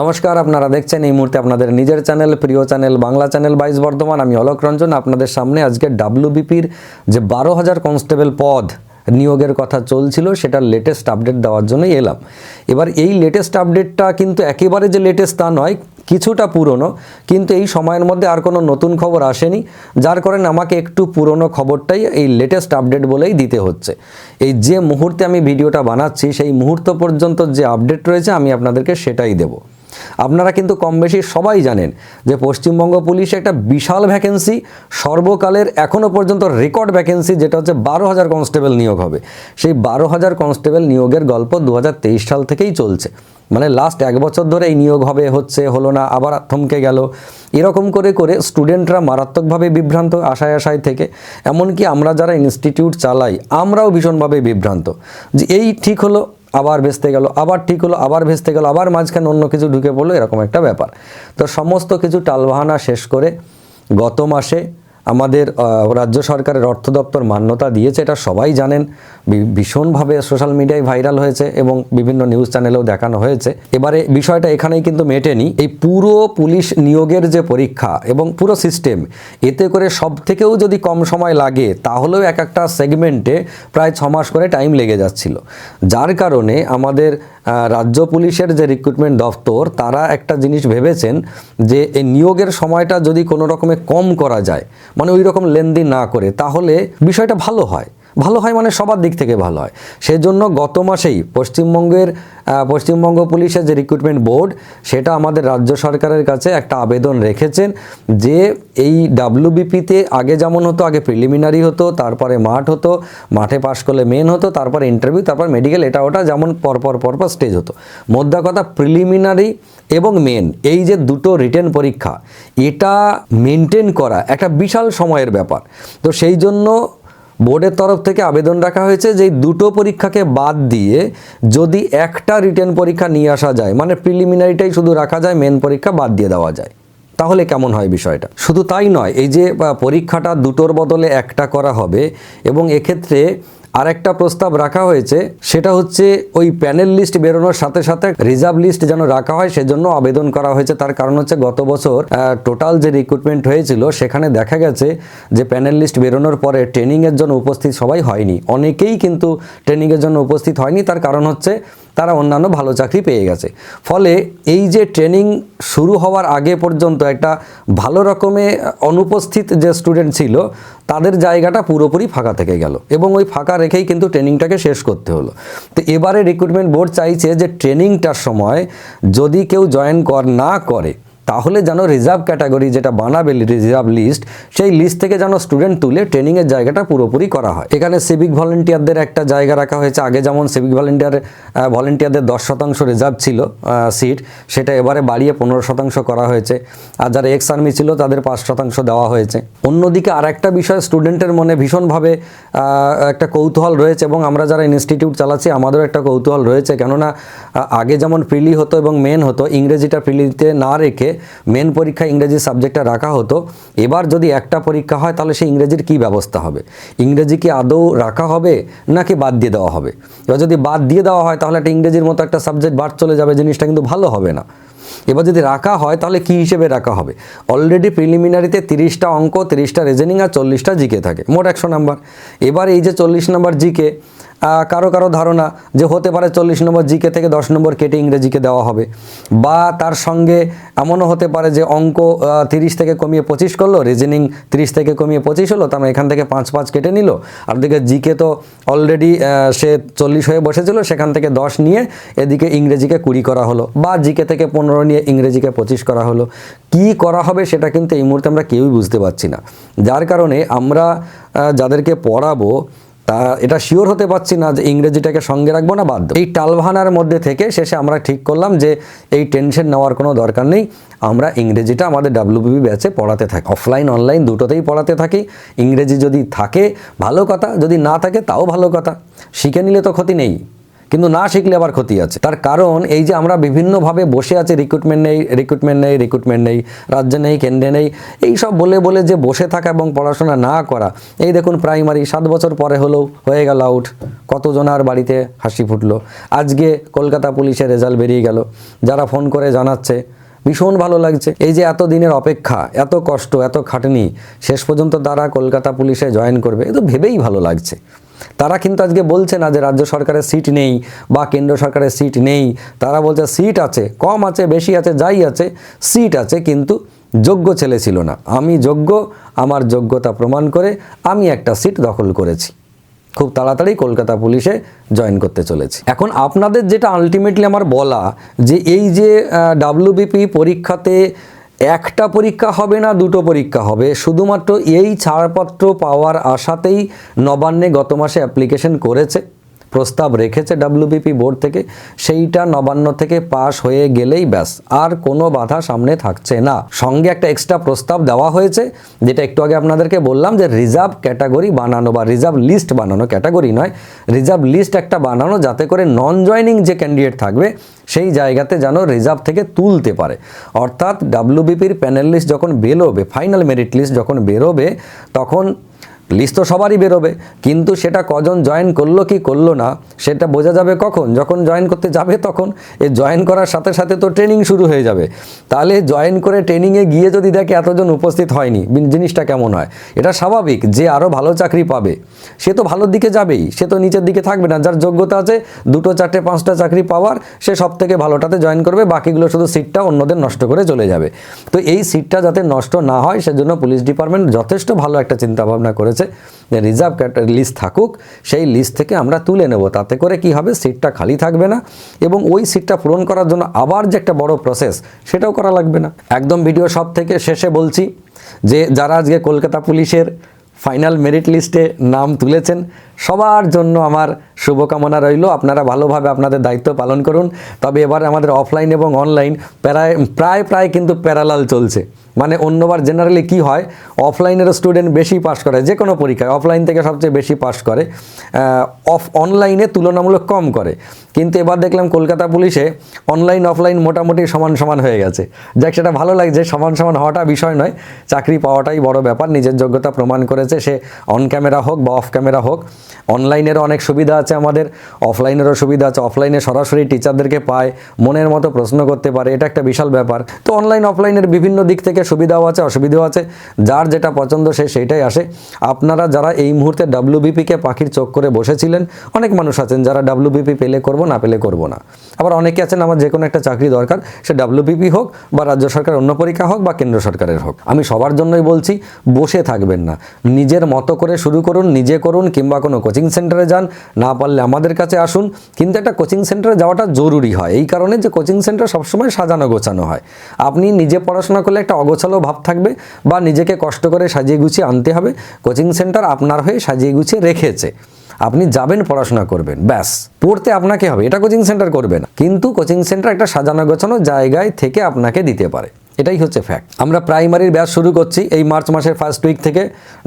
নমস্কার, আপনারা দেখছেন এই মুহূর্তে আপনাদের নিজের চ্যানেল, প্রিয় চ্যানেল, বাংলা চ্যানেল বাইশ বর্ধমান। আমি অলোক রঞ্জন, আপনাদের সামনে আজকে ডাব্লিউবিপির যে বারো হাজার কনস্টেবল পদ নিয়োগের কথা চলছিল, সেটার লেটেস্ট আপডেট দেওয়ার জন্যই এলাম। এবার এই লেটেস্ট আপডেটটা কিন্তু একেবারে যে লেটেস্ট তা নয়, কিছুটা পুরনো, কিন্তু এই সময়ের মধ্যে আর কোনো নতুন খবর আসেনি, যার কারণে আমাকে একটু পুরনো খবরটাই এই লেটেস্ট আপডেট বলেই দিতে হচ্ছে। এই যে মুহূর্তে আমি ভিডিওটা বানাচ্ছি, সেই মুহূর্ত পর্যন্ত যে আপডেট রয়েছে, আমি আপনাদেরকে সেটাই দেবো। আপনারা কিন্তু কম বেশি সবাই জানেন যে পশ্চিমবঙ্গ পুলিশে একটা বিশাল ভ্যাকেন্সি সর্বকালের এখনও পর্যন্ত রেকর্ড ভ্যাকেন্সি যেটা হচ্ছে বারো হাজার কনস্টেবল নিয়োগ হবে। সেই বারো হাজার কনস্টেবল নিয়োগের গল্প দু হাজার তেইশ সাল থেকেই চলছে। মানে লাস্ট এক বছর ধরে এই নিয়োগ হবে, হচ্ছে, হলো না, আবার থমকে গেল। এরকম করে করে স্টুডেন্টরা মারাত্মকভাবে বিভ্রান্ত আশায় আশায় থেকে। এমনকি আমরা যারা ইনস্টিটিউট চালাই, আমরাও ভীষণভাবে বিভ্রান্ত। যে এই ঠিক হলো আবার ভেস্তে গেল, আবার ঠিক হলো, আবার ভেস্তে গেল, আবার মাঝখানে অন্য কিছু ঢুকে পড়ল, এরকম একটা ব্যাপার। তো সমস্ত কিছু টালবাহানা শেষ করে গত মাসে আমাদের রাজ্য সরকারের অর্থ দপ্তর মান্যতা দিয়েছে, এটা সবাই জানেন। ভীষণভাবে সোশ্যাল মিডিয়ায় ভাইরাল হয়েছে এবং বিভিন্ন নিউজ চ্যানেলেও দেখানো হয়েছে। এবারে বিষয়টা এখানেই কিন্তু মেটেনি। এই পুরো পুলিশ নিয়োগের যে পরীক্ষা এবং পুরো সিস্টেম, এতে করে সব থেকেও যদি কম সময় লাগে, তাহলেও এক একটা সেগমেন্টে প্রায় ছ মাস করে টাইম লেগে যাচ্ছিল। যার কারণে আমাদের রাজ্য পুলিশের যে রিক্রুটমেন্ট দপ্তর তারা একটা জিনিস ভেবেছেন যে এই নিয়োগের সময়টা যদি কোনো রকমে কম করা যায় মানে ওই রকম লেনদেন না করে, তাহলে বিষয়টা ভালো হয়। ভালো হয় মানে সবার দিক থেকে ভালো হয়। সেজন্য গত মাসেই পশ্চিমবঙ্গের পশ্চিমবঙ্গ পুলিশের যে রিক্রুটমেন্ট বোর্ড সেটা আমাদের রাজ্য সরকারের কাছে একটা আবেদন রেখেছেন যে এই ডাব্লিউবিপিতে আগে যেমন হতো, আগে প্রিলিমিনারি হতো, তারপরে মাঠ হতো, মাঠে পাশ করলে মেন হতো, তারপর ইন্টারভিউ তারপর মেডিকেল এটা ওটা যেমন পরপর পরপর স্টেজ হতো। মোদ্দা কথা প্রিলিমিনারি এবং মেন এই যে দুটো রিটেন পরীক্ষা, এটা মেনটেন করা একটা বিশাল সময়ের ব্যাপার। তো সেই জন্য বোর্ডের তরফ থেকে আবেদন রাখা হয়েছে যে দুটো পরীক্ষাকে বাদ দিয়ে যদি একটা রিটেন পরীক্ষা নিয়ে আসা যায় মানে প্রিলিমিনারিটাই শুধু রাখা যায়, মেন পরীক্ষা বাদ দিয়ে দেওয়া যায়। তাহলে কেমন হয় বিষয়টা? শুধু তাই নয়, এই যে পরীক্ষাটা দুটোর বদলে একটা করা হবে এবং এক্ষেত্রে আরেকটা প্রস্তাব রাখা হয়েছে, সেটা হচ্ছে ওই প্যানেল লিস্ট বেরোনোর সাথে সাথে রিজার্ভ লিস্ট যেন রাখা হয়, সেজন্য আবেদন করা হয়েছে। তার কারণ হচ্ছে গত বছর টোটাল যে রিক্রুটমেন্ট হয়েছিল, সেখানে দেখা গেছে যে প্যানেল লিস্ট বেরোনোর পরে ট্রেনিংয়ের জন্য উপস্থিত সবাই হয়নি। অনেকেই কিন্তু ট্রেনিংয়ের জন্য উপস্থিত হয়নি। তার কারণ হচ্ছে তারা অন্যান্য ভালো চাকরি পেয়ে গেছে। ফলে এই যে ট্রেনিং শুরু হওয়ার আগে পর্যন্ত একটা ভালো রকমে অনুপস্থিত যে স্টুডেন্ট ছিল, তাদের জায়গাটা পুরোপুরি ফাঁকা থেকে গেল এবং ওই ফাঁকা রেখেই কিন্তু ট্রেনিংটাকে শেষ করতে হলো। তো এবারে রিক্রুটমেন্ট বোর্ড চাইছে যে ট্রেনিংটার সময় যদি কেউ জয়েন কর, না করে তাহলে যেন রিজার্ভ ক্যাটাগরি যেটা বানাবে রিজার্ভ লিস্ট সেই লিস্ট থেকে যেন স্টুডেন্ট তুলে ট্রেনিংয়ের জায়গাটা পুরোপুরি করা হয়। এখানে সিভিক ভলেন্টিয়ারদের একটা জায়গা রাখা হয়েছে। আগে যেমন সিভিক ভলেন্টিয়ার ভলেন্টিয়ারদের দশ শতাংশ রিজার্ভ ছিল সিট সেটা এবারে বাড়িয়ে পনেরো শতাংশ করা হয়েছে। আর যারা এক্স আর্মি ছিল, তাদের পাঁচ শতাংশ দেওয়া হয়েছে। অন্যদিকে আর একটা বিষয় স্টুডেন্টের মনে ভীষণভাবে একটা কৌতূহল রয়েছে এবং আমরা যারা ইনস্টিটিউট চালাচ্ছি, আমাদেরও একটা কৌতূহল রয়েছে। কেননা আগে যেমন প্রিলি হতো এবং মেন হতো, ইংরেজিটা প্রিলিতে না রেখে মেন পরীক্ষা ইংরেজি সাবজেক্টটা রাখা হতো। এবার যদি একটা পরীক্ষা হয়, তাহলে সেই ইংরেজির কী ব্যবস্থা হবে? ইংরেজি কি আদৌ রাখা হবে, নাকি বাদ দিয়ে দেওয়া হবে? এবার যদি বাদ দিয়ে দেওয়া হয়, তাহলে একটা ইংরেজির মতো একটা সাবজেক্ট বাদ চলে যাবে, জিনিসটা কিন্তু ভালো হবে না। এবার যদি রাখা হয়, তাহলে কী হিসেবে রাখা হবে? অলরেডি প্রিলিমিনারিতে তিরিশটা অঙ্ক, তিরিশটা রিজনিং আর চল্লিশটা জিকে থাকে। মোট একশো নাম্বার। এবার এই যে চল্লিশ নাম্বার জিকে কারও কারও ধারণা যে হতে পারে চল্লিশ নম্বর জিকে থেকে দশ নম্বর কেটে ইংরেজিকে দেওয়া হবে। বা তার সঙ্গে এমনও হতে পারে যে অঙ্ক তিরিশ থেকে কমিয়ে পঁচিশ করল রিজনিং তিরিশ থেকে কমিয়ে পঁচিশ হলো তার এখান থেকে পাঁচ পাঁচ কেটে নিল। আর দিকে জিকে তো অলরেডি সে চল্লিশ হয়ে বসেছিল, সেখান থেকে দশ নিয়ে এদিকে ইংরেজিকে কুড়ি করা হলো, বা জিকে থেকে পনেরো নিয়ে ইংরেজিকে পঁচিশ করা হলো। কি করা হবে সেটা কিন্তু এই মুহূর্তে আমরা কেউই বুঝতে পারছি না। যার কারণে আমরা যাদেরকে পড়াবো তা এটা শিওর হতে পারছি না যে ইংরেজিটাকে সঙ্গে রাখব না বাদ এই টালভানার মধ্যে থেকে শেষে আমরা ঠিক করলাম যে এই টেনশন নেওয়ার কোনো দরকার নেই। আমরা ইংরেজিটা আমাদের ডাব্লিউবিবি ব্যাচে পড়াতে থাকি। অফলাইন অনলাইন দুটোতেই পড়াতে থাকি। ইংরেজি যদি থাকে, ভালো কথা। যদি না থাকে, তাও ভালো কথা। শিখে নিলে তো ক্ষতি নেই। কিন্তু না শিখলে আবার ক্ষতি আছে। তার কারণ এই যে আমরা বিভিন্নভাবে বসে আছি রিক্রুটমেন্ট নেই রিক্রুটমেন্ট নেই রিক্রুটমেন্ট নেই, রাজ্যে নেই, কেন্দ্রে নেই, এই সব বলে বলে যে বসে থাকা এবং পড়াশোনা না করা, এই দেখুন প্রাইমারি সাত বছর পরে হলেও হয়ে গেল আউট কতজনার বাড়িতে হাসি ফুটলো। আজকে কলকাতা পুলিশের রেজাল্ট বেরিয়ে গেল, যারা ফোন করে জানাচ্ছে, ভীষণ ভালো লাগছে। এই যে এত দিনের অপেক্ষা, এত কষ্ট, এত খাটনি, শেষ পর্যন্ত তারা কলকাতা পুলিশে জয়েন করবে, এ তো ভেবেই ভালো লাগছে। তারা কিন্তু আজকে বলছে না যে রাজ্য সরকারের সিট নেই বা কেন্দ্র সরকারের সিট নেই। তারা বলছে সিট আছে, কম আছে, বেশি আছে, যাই আছে, সিট আছে কিন্তু যোগ্য ছেলে ছিল না। আমি যোগ্য, আমার যোগ্যতা প্রমাণ করে আমি একটা সিট দখল করেছি। খুব তাড়াতাড়ি কলকাতা পুলিশে জয়েন করতে চলেছি। এখন আপনাদের যেটা আলটিমেটলি আমার বলা যে এই যে ডাব্লিউবিপি পরীক্ষাতে একটা পরীক্ষা হবে না, দুটো পরীক্ষা হবে। শুধুমাত্র এই ছাড়পত্র পাওয়ার আশাতেই নবান্নে গত মাসে অ্যাপ্লিকেশন করেছে। প্রস্তাব রেখেছে ডাব্লিউবিপি বোর্ড থেকে, সেইটা নবান্ন থেকে পাশ হয়ে গেলেই ব্যাস, আর কোনো বাধা সামনে থাকছে না। সঙ্গে একটা এক্সট্রা প্রস্তাব দেওয়া হয়েছে, যেটা একটু আগে আপনাদেরকে বললাম যে রিজার্ভ ক্যাটাগরি বানানো বা রিজার্ভ লিস্ট বানানো, ক্যাটাগরি নয়, রিজার্ভ লিস্ট একটা বানানো যাতে করে নন জয়নিং যে ক্যান্ডিডেট থাকবে, সেই জায়গাতে যেন রিজার্ভ থেকে তুলতে পারে। অর্থাৎ ডাব্লিউবিপির প্যানেল লিস্ট যখন বেরোবে ফাইনাল মেরিট লিস্ট যখন বেরোবে, তখন লিস্ট তো সবারই বেরোবে, কিন্তু সেটা কজন জয়েন করল কি করল না, সেটা বোঝা যাবে কখন। যখন জয়েন করতে যাবে তখন, এ জয়েন করার সাথে সাথে তো ট্রেনিং শুরু হয়ে যাবে। তাহলে জয়েন করে ট্রেনিংয়ে গিয়ে যদি দেখে এতজন উপস্থিত হয়নি জিনিসটা কেমন হয়? এটা স্বাভাবিক যে আরও ভালো চাকরি পাবে। সে তো ভালোর দিকে যাবেই, সে তো নিচের দিকে থাকবে না। যার যোগ্যতা আছে, দুটো, চারটে, পাঁচটা চাকরি পাওয়ার, সে সব থেকে ভালোটাতে জয়েন করবে, বাকিগুলো শুধু সিটটা অন্যদের নষ্ট করে চলে যাবে। তো এই সিটটা যাতে নষ্ট না হয়, সেজন্য পুলিশ ডিপার্টমেন্ট যথেষ্ট ভালো একটা চিন্তাভাবনা করেছে। যে রিজার্ভ ক্যাটার লিস্ট থাকুক, সেই লিস্ট থেকে আমরা তুলে নেব। তাতে করে কি হবে? সিটটা খালি থাকবে না এবং ওই সিটটা পূরণ করার জন্য আবার যে একটা বড় প্রসেস সেটাও করা লাগবে না। একদম ভিডিও সব থেকে শেষে বলছি যে, যারা আজকে কলকাতা পুলিশের ফাইনাল মেরিট লিস্টে নাম তুলেছেন সবার জন্য আমার শুভকামনা রইল। আপনারা ভালোভাবে আপনাদের দায়িত্ব পালন করুন। তবে এবার আমাদের অফলাইন এবং অনলাইন প্রায় প্রায় প্রায় কিন্তু প্যারালাল চলছে। মানে অন্যবার জেনারেলি কি হয় অফলাইনেরও স্টুডেন্ট বেশি পাস করে, যে কোনো পরীক্ষায় অফলাইন থেকে সবচেয়ে বেশি পাস করে। অফ অনলাইনে তুলনামূলক কম করে। কিন্তু এবার দেখলাম কলকাতা পুলিশে অনলাইন অফলাইন মোটামুটি সমান সমান হয়ে গেছে। যাক, সেটা ভালো লাগছে, সমান সমান হওয়াটা বিষয় নয়। চাকরি পাওয়াটাই বড় ব্যাপার, নিজের যোগ্যতা প্রমাণ করেছে সে অন ক্যামেরা হোক বা অফ ক্যামেরা হোক। অনলাইনেরও অনেক সুবিধা আছে আমাদের, অফলাইনেরও সুবিধা আছে, অফলাইনে সরাসরি টিচারদেরকে পায়, মনের মতো প্রশ্ন করতে পারে, এটা একটা বিশাল ব্যাপার। তো অনলাইন, অফলাইনের বিভিন্ন দিক থেকে সুবিধাও আছে, অসুবিধাও আছে, যার যেটা পছন্দ সে সেইটাই আসে। আপনারা যারা এই মুহূর্তে ডাব্লিউবিপিকে পাখির চোখ করে বসেছিলেন, অনেক মানুষ আছেন যারা ডাব্লিউবিপি পেলে করব, না পেলে করব না। আবার অনেকে আছেন আমার যে কোনো একটা চাকরি দরকার, সে ডাব্লিউবিপি হোক বা রাজ্য সরকারের অন্য পরীক্ষা হোক বা কেন্দ্র সরকারের হোক। আমি সবার জন্যই বলছি, বসে থাকবেন না। নিজের মতো করে শুরু করুন, নিজে করুন কিংবা কোনো কোচিং সেন্টারে যান, না পারলে আমাদের কাছে আসুন। কিন্তু একটা কোচিং সেন্টারে যাওয়াটা জরুরি হয়। এই কারণে যে কোচিং সেন্টার সবসময় সাজানো গোছানো হয়। আপনি নিজে পড়াশোনা করলে একটা অগোছালো ভাব থাকবে বা নিজেকে কষ্ট করে সাজিয়ে গুছিয়ে আনতে হবে। কোচিং সেন্টার আপনার হয়ে সাজিয়ে গুছিয়ে রেখেছে। আপনি যাবেন, পড়াশোনা করবেন, ব্যাস। পড়তে আপনাকে হবে, এটা কোচিং সেন্টার করবে না। কিন্তু কোচিং সেন্টার একটা সাজানো গোছানো জায়গায় থেকে আপনাকে দিতে পারে। এটাই হচ্ছে ফ্যাক্ট আমরা প্রাইমারির ব্যাচ শুরু করছি এই মার্চ মাসের ফার্স্ট উইক থেকে।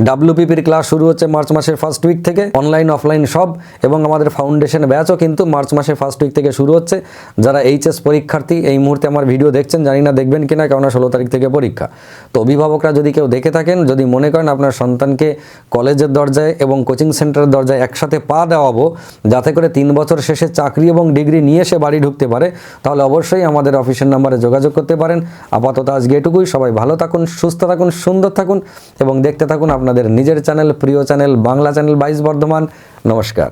ডাব্লিউপিপির ক্লাস শুরু হচ্ছে মার্চ মাসের ফার্স্ট উইক থেকে। অনলাইন অফলাইন সব এবং আমাদের ফাউন্ডেশন ব্যাচও কিন্তু মার্চ মাসের ফার্স্ট উইক থেকে শুরু হচ্ছে। যারা এইচএস পরীক্ষার্থী এই মুহূর্তে আমার ভিডিও দেখছেন, জানি না দেখবেন কিনা, কেননা ষোলো তারিখ থেকে পরীক্ষা। তো অভিভাবকরা যদি কেউ দেখে থাকেন, যদি মনে করেন আপনার সন্তানকে কলেজের দরজায় এবং কোচিং সেন্টারের দরজায় একসাথে পা দেওয়াবো, যাতে করে তিন বছর শেষে চাকরি এবং ডিগ্রি নিয়ে সে বাড়ি ঢুকতে পারে, তাহলে অবশ্যই আমাদের অফিসের নাম্বারে যোগাযোগ করতে পারেন। আপাতত আজকে এটুকুই। সবাই ভালো থাকুন, সুস্থ থাকুন, সুন্দর থাকুন এবং দেখতে থাকুন আপনাদের নিজের চ্যানেল, প্রিয় চ্যানেল, বাংলা চ্যানেল বাইশ বর্ধমান। নমস্কার।